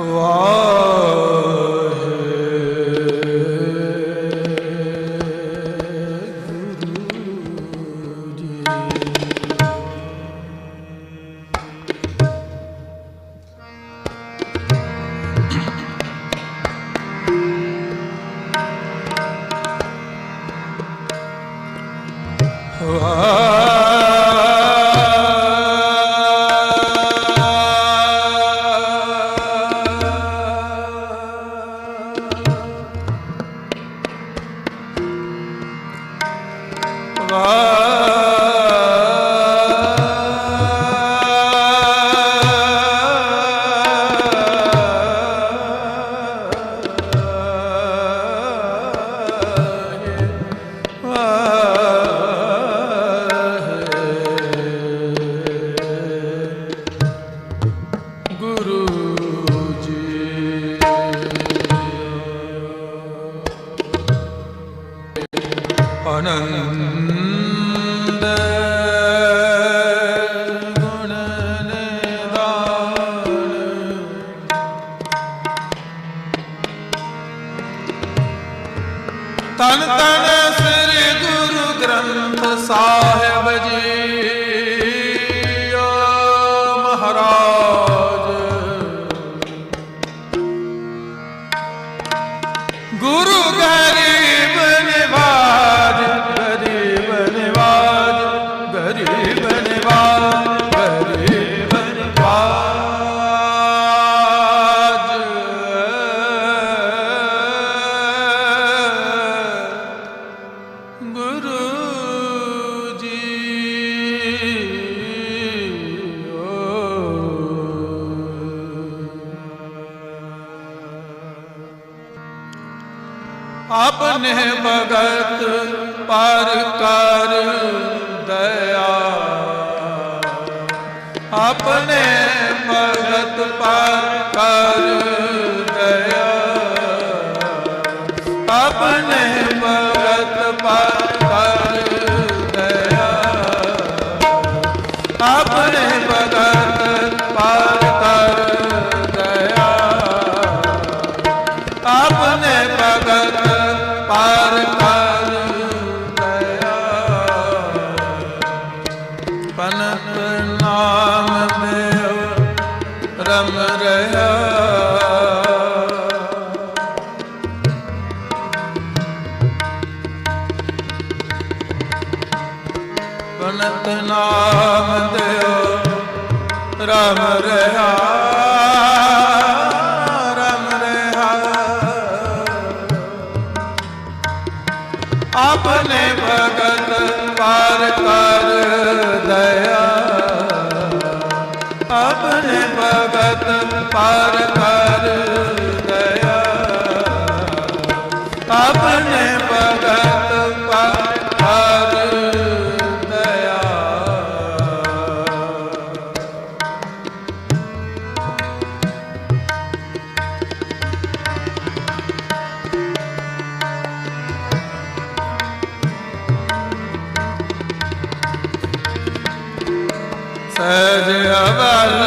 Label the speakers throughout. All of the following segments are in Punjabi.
Speaker 1: Allah. ਗੁਰੂ ਤਨ ਤਨ ਸ੍ਰੀ ਗੁਰੂ ਗ੍ਰੰਥ ਸਾਹਿਬ ਜੀ। ਆਪਣੇ ਭਗਤ ਪਰ ਕਰ ਦਇਆ। ਆਪਣੇ ਭਗਤ ਪਰ ਕਰ ਪਨਤ ਨਾਮ ਦਿਓ, ਰਾਮ ਰਹਾ, ਰਮ ਰਹਾ। ਆਪਣੇ ਭਗਤ ਪਾਰ ਕਰ ਦਇਆ। ਆਪਣੇ ਭਗਤ ਪਾਰ ਸਜ ਅਵਲ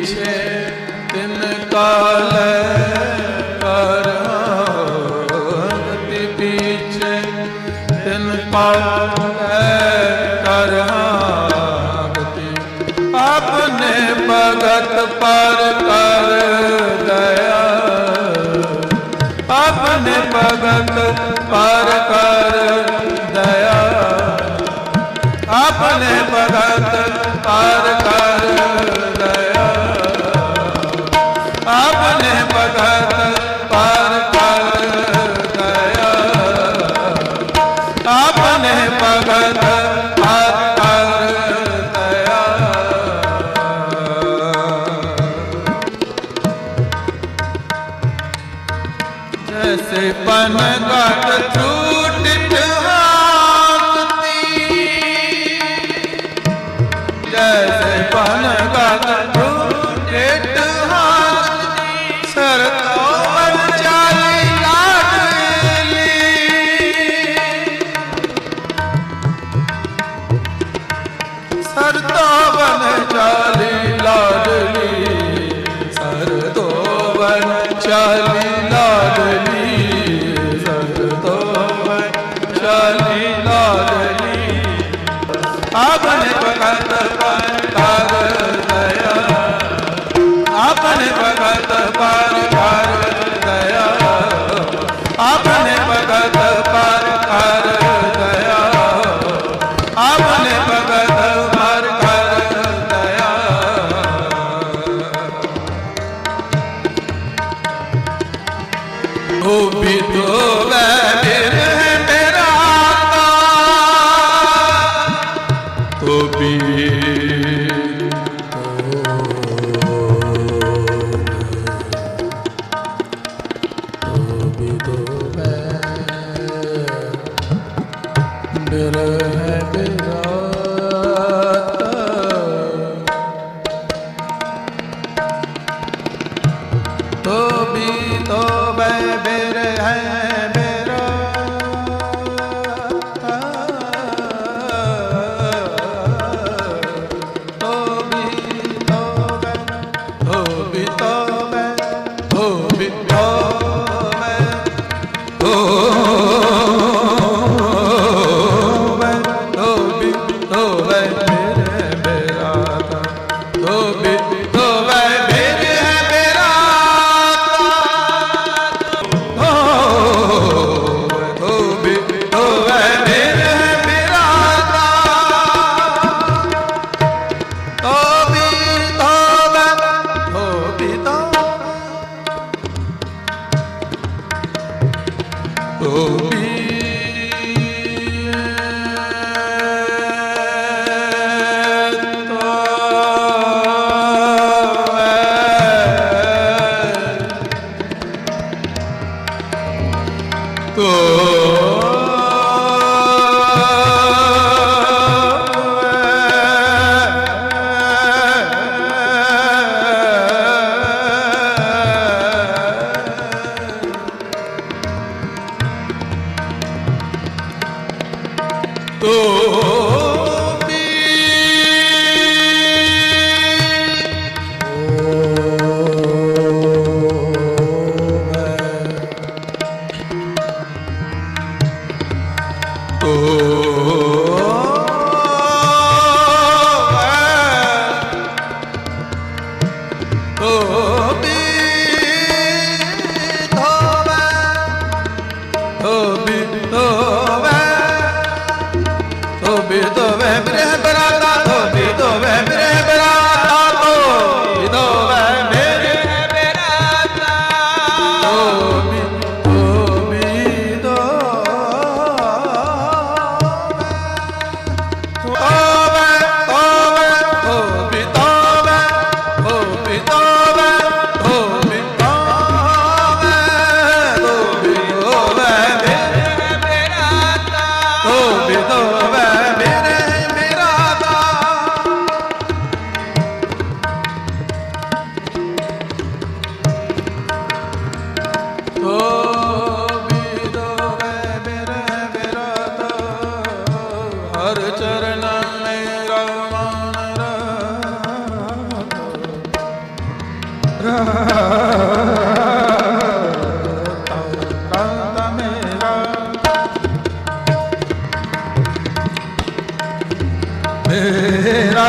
Speaker 1: ਪਿਛੇ ਤਿਨ ਕਾਲੇ पन घट Oh. গো। तेरा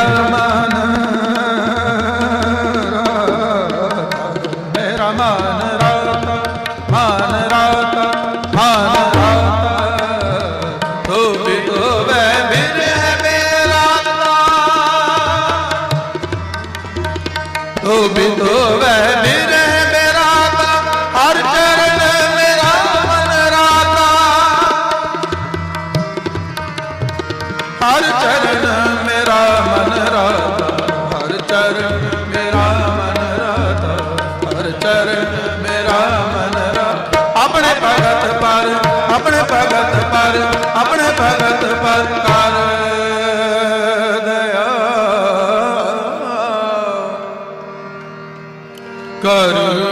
Speaker 1: कर